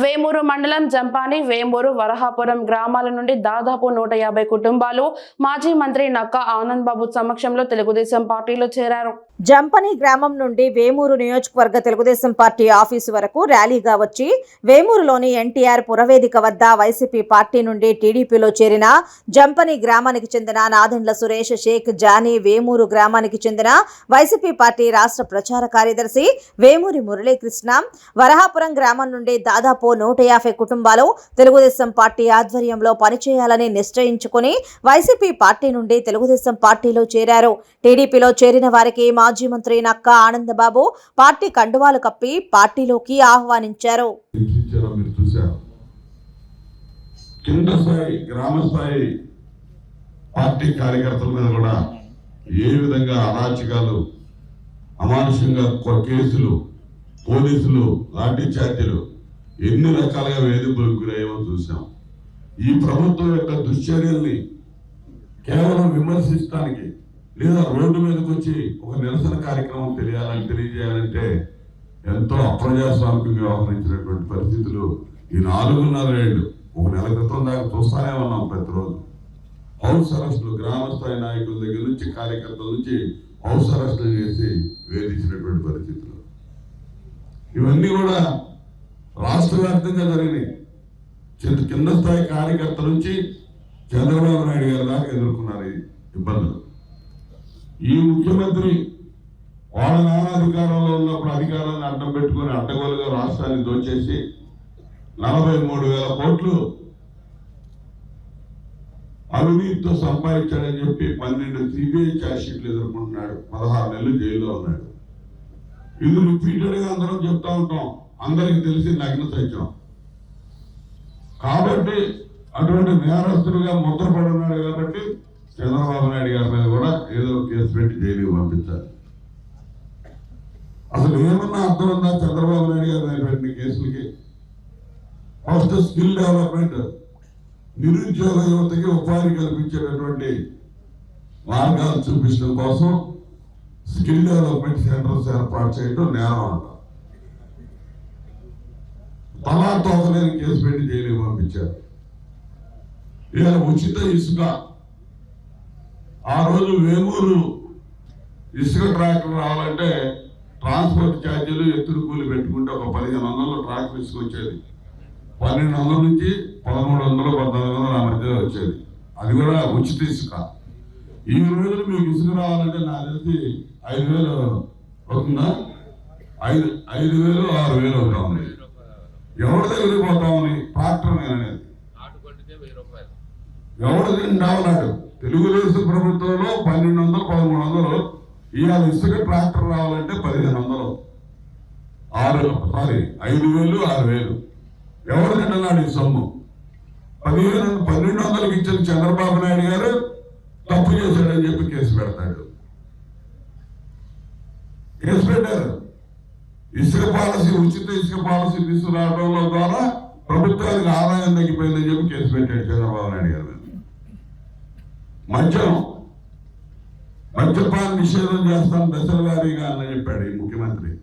వేమూరు మండలం జంపాని వేమూరు వరహాపురం గ్రామాల నుండి దాదాపు నూట యాభై కుటుంబాలు మాజీ మంత్రి నక్కా ఆనంద్ బాబు సమక్షంలో తెలుగుదేశం పార్టీలో చేరారు. జంపని గ్రామం నుండి వేమూరు నియోజకవర్గ తెలుగుదేశం పార్టీ ఆఫీసు వరకు ర్యాలీగా వచ్చి వేమూరులోని ఎన్టీఆర్ పురవేదిక వద్ద వైసీపీ పార్టీ నుండి టీడీపీలో చేరిన జంపని గ్రామానికి చెందిన నాదండ్ల సురేష్ షేక్ జానీ వేమూరు గ్రామానికి చెందిన వైసీపీ పార్టీ రాష్ట్ర ప్రచార కార్యదర్శి వేమూరి మురళీకృష్ణ వరహాపురం గ్రామం నుండి దాదాపు దాదాపు నూట యాభై కుటుంబాలు తెలుగుదేశం పార్టీ ఆధ్వర్యంలో పనిచేయాలని నిశ్చయించుకుని వైసీపీ పార్టీ నుండి తెలుగుదేశం పార్టీలో చేరారు. టీడీపీలో చేరిన వారికి మాజీ మంత్రి నక్క ఆనందబాబు పార్టీ కండువాలు కప్పి పార్టీలోకి ఆహ్వానించారు. కేంద్ర స్థాయి గ్రామ స్థాయి పార్టీ కార్యకర్తల మీద కూడా ఏ విధంగా అరాచకాలు అమానుషంగా కేసులు పోలీసులు లాఠీ ఛార్జీలు ఎన్ని రకాలుగా వేధింపులకు గురయ్యామో చూసాం ఈ ప్రభుత్వం యొక్క దుశ్చర్యల్ని కేవలం విమర్శించడానికి లేదా రోడ్డు మీదకి వచ్చి ఒక నిరసన కార్యక్రమం తెలియాలని తెలియజేయాలంటే ఎంతో అప్రజాస్వామికంగా వ్యవహరించినటువంటి పరిస్థితులు ఈ నాలుగున్నర ఏళ్ళు ఒక నెల క్రితం దాకా చూస్తానే ఉన్నాం ప్రతిరోజు. హౌస్ అరెస్టులు గ్రామస్థాయి నాయకుల దగ్గర నుంచి కార్యకర్తల నుంచి హౌస్ అరెస్టులు చేసి వేధించినటువంటి పరిస్థితులు. ఇవన్నీ కూడా రాష్ట్ర వ్యాప్తంగా జరిగినాయి. చిన్న కింద స్థాయి కార్యకర్తల నుంచి చంద్రబాబు నాయుడు గారి దాకా ఎదుర్కొన్నారు ఇబ్బందులు. ఈ ముఖ్యమంత్రి వాళ్ళ నాన్న అధికారంలో ఉన్నప్పుడు అధికారాన్ని అడ్డం పెట్టుకుని అడ్డగోలుగా రాష్ట్రాన్ని దోచేసి నలభై మూడు వేల కోట్లు అవినీతితో సంపాదించాడని చెప్పి పన్నెండు సిబిఐ ఛార్జ్షీట్లు ఎదుర్కొంటున్నాడు. పదహారు నెలలు జైల్లో ఉన్నాడు. ఇది రిపీటెడ్గా అందరం చెప్తా ఉంటాం. అందరికి తెలిసి నగ్న సత్యం కాబట్టి అటువంటి నేరస్తులుగా ముద్రపడున్నాడు కాబట్టి చంద్రబాబు నాయుడు గారి మీద కూడా ఏదో కేసు పెట్టి జైలుకి పంపించాలి అసలు ఏమన్నా అర్థం ఉందా చంద్రబాబు నాయుడు గారి మీద పెట్టిన కేసులకి? ఫస్ట్ స్కిల్ డెవలప్మెంట్ నిరుద్యోగ యువతకి ఉపాధి కల్పించేటటువంటి మార్గాలు చూపించడం కోసం స్కిల్ డెవలప్మెంట్ సెంటర్స్ ఏర్పాటు చేయడం నేరం అంట. తలా తోకలేని కేసు పెట్టి జైలుకి పంపించారు. ఇలా ఉచిత ఇసుక. ఆ రోజు వేమూరు ఇసుక ట్రాక్టర్ రావాలంటే ట్రాన్స్పోర్ట్ ఛార్జీలు ఎత్తుడు కూలి పెట్టుకుంటే ఒక పదిహేను వందలు ట్రాక్టర్ ఇసుక వచ్చేది పన్నెండు వందల నుంచి పదమూడు వందలు పద్నాలుగు వందలు ఆ మధ్యలో వచ్చేది. అది కూడా ఉచిత ఇసుక. ఈ రోజులు మీకు ఇసుక రావాలంటే నాకు తెలిసి ఐదు వేలు అవుతుందా? ఐదు ఐదు వేలు ఆరు వేలు అవుతా ఉంది. ఎవరి దగ్గరికి పోతామని ట్రాక్టర్ నేను అనేది నాటుకొండితే ఎవరు తింటామన్నాడు తెలుగుదేశం ప్రభుత్వంలో పన్నెండు వందలు పదమూడు వందలు ఇవాళ ఇసుక ట్రాక్టర్ రావాలంటే పదిహేను వందలు. ఆరు సారీ ఐదు వేలు ఆరు వేలు. ఎవరు తింటున్నాడు ఈ సొమ్ము? పదిహేను పన్నెండు వందలకు ఇచ్చిన చంద్రబాబు నాయుడు గారు తప్పు చేశాడని చెప్పి కేసు పెడతాడు. కేసు పెట్టారు. ఇసుక పాలసీ తీసుకురావడంలో ద్వారా ప్రభుత్వానికి ఆదాయం తగ్గిపోయిందని చెప్పి కేసు పెట్టాడు చంద్రబాబు నాయుడు గారు. మద్యం మద్యపాన నిషేధం చేస్తాం దశల వారీగా అని చెప్పాడు ఈ ముఖ్యమంత్రి.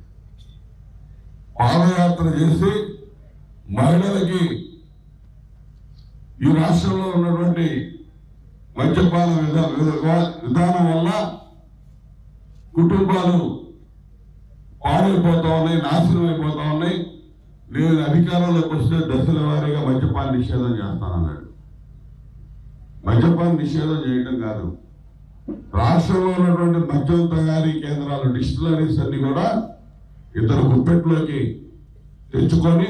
పాదయాత్ర చేసి మహిళలకి ఈ రాష్ట్రంలో ఉన్నటువంటి మద్యపాన విధా- విధానం వల్ల కుటుంబాలు పాడైపోతా ఉన్నాయి నాశనం అయిపోతా ఉన్నాయి. నేను అధికారంలోకి వస్తే దశల వారీగా మద్యపాన నిషేధం చేస్తానన్నాడు. మద్యపాన నిషేధం చేయడం కాదు. రాష్ట్రంలో ఉన్నటువంటి మద్యం తయారీ కేంద్రాలు డిస్టిలరీస్ అన్ని కూడా ఇతర గుప్పెట్లోకి తెచ్చుకొని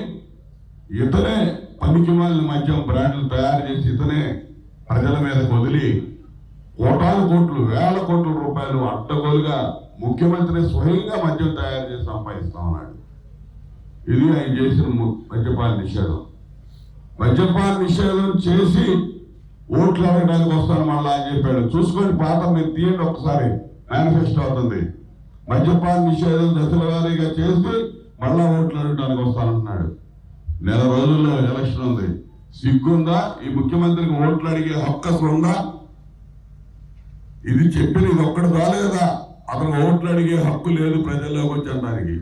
ఇతనే పనికి మాలిన మద్యం బ్రాండ్లు తయారు చేసి ఇతనే ప్రజల మీద వదిలి కోటాను కోట్లు వేల కోట్ల రూపాయలు అడ్డగోలుగా ముఖ్యమంత్రి స్వయంగా మద్యం తయారు చేసి సంపాదిస్తా ఉన్నాడు. ఇది ఆయన చేసిన మద్యపాన నిషేధం. మద్యపాన నిషేధం చేసి ఓట్లు అడగడానికి వస్తాను మళ్ళా అని చెప్పాడు. చూసుకొని పాత మీరు తీయండి ఒకసారి. మేనిఫెస్టో అవుతుంది. మద్యపాన నిషేధం దశల వారీగా చేసి మళ్ళా ఓట్లు అడగడానికి వస్తానంటున్నాడు నెల రోజుల్లో ఎలక్షన్ ఉంది. సిగ్గుందా? ఈ ముఖ్యమంత్రికి ఓట్లు అడిగే హక్కు ఉందా? ఇది చెప్పిన ఇది ఒక్కటి రాలేదా కదా. అతను ఓట్లు అడిగే హక్కు లేదు ప్రజల్లోకి వచ్చడానికి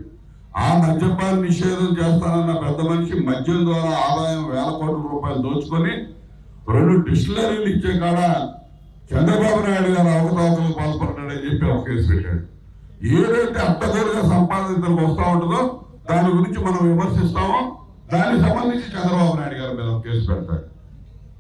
ఆ మద్యపాన నిషేధం చేస్తానన్న పెద్ద మనిషి మద్యం ద్వారా ఆదాయం వేల కోట్ల రూపాయలు దోచుకొని రెండు డిస్టిలరీలు ఇచ్చే కాడ చంద్రబాబు నాయుడు గారు అవకతవకలు పాల్పడ్డాడని చెప్పి ఒక కేసు పెట్టాడు. ఏదైతే అడ్డగోలుగా సంపాదించడానికి వస్తూ ఉంటుందో దాని గురించి మనం విమర్శిస్తామో. దానికి సంబంధించి చంద్రబాబు నాయుడు గారి మీద ఒక కేసు పెడతాడు.